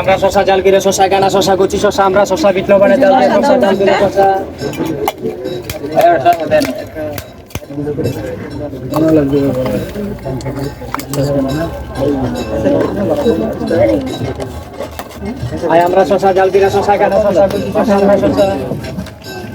আমরা শশা জাল কিরে শশা গানা, শশা গুচি শশা আমরা, শশা বিট লবণে জাল দিয়ে, শশা জাল কিরে শশা। ভাই, আমরা শশা জাল কিরে শশা গানা, শশা গুচি শশা আমরা, শশা।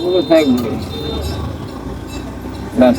પૂરું થઈ ગયું બસ.